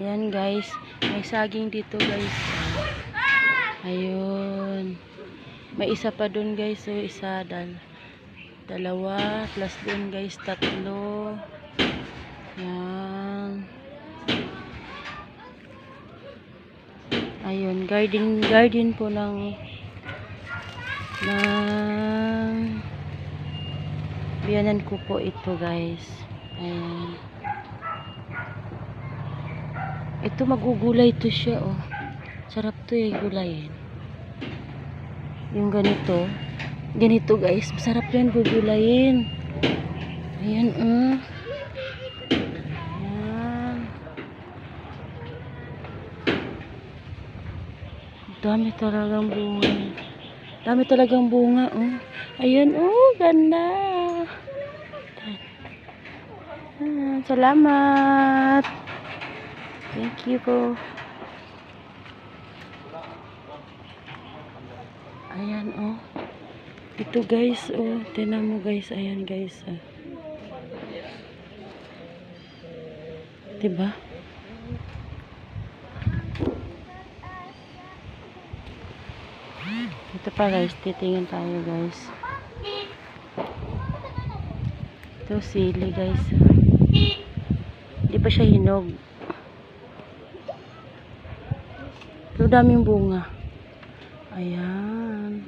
Ayan guys. May saging dito guys. Ayun. May isa pa dun guys. So isa dal dalawa plus dun guys tatlo. Yan. Ayun, garden garden po ng ng biyanan ko po ito guys. Ayan. Ito magugulay to siya oh. Sarap to eh gulayin. Yung ganito. Ganito guys. Masarap yan gugulayin. Ayan oh. Dami talagang bunga. Dami talagang bunga oh. Ayan oh. Ganda. Ah, salamat. Thank you po. Ayan, oh. Ito, guys, oh. Tinan mo, guys. Ayan, guys, ah. Diba? Ito pa, guys. Titingin tayo, guys. Ito, sili, guys. Hindi pa siya hinog. Pero daming bunga. Ayan.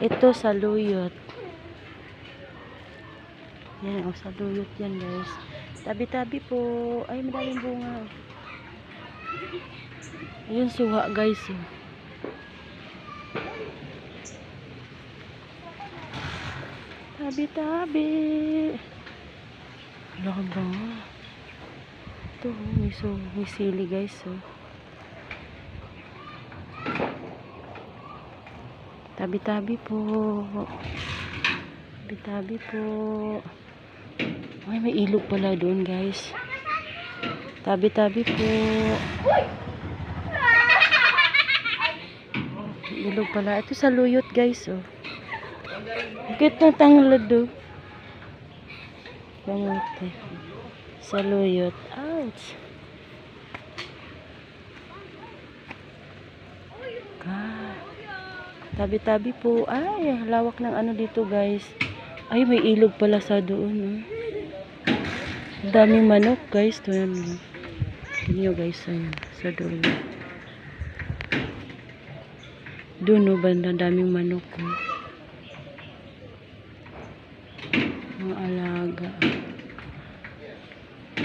Ito saluyot. Yan, oh, saluyot yan, guys. Tabi-tabi po. Ay, madaming bunga. Ayun, suha, guys. Oh. Tabi-tabi. Ka ba? Ito, oh, may, so, may sili, guys. Oh. Tabi-tabi po. Tabi-tabi po. Ay, may ilog pala doon, guys. Tabi-tabi po. Ilog pala. Ito sa luyot, guys, oh. Bakit na tanglad, oh. Kamote. Sa luyot. Ouch. Tabi-tabi po. Ay, lawak ng ano dito, guys. Ay, may ilog pala sa doon, oh. Daming manok, guys. Yan, oh. Tingnan nyo, guys, ayan. Sa doon. Doon, oh, banda. Daming manok, oh. Mga alaga.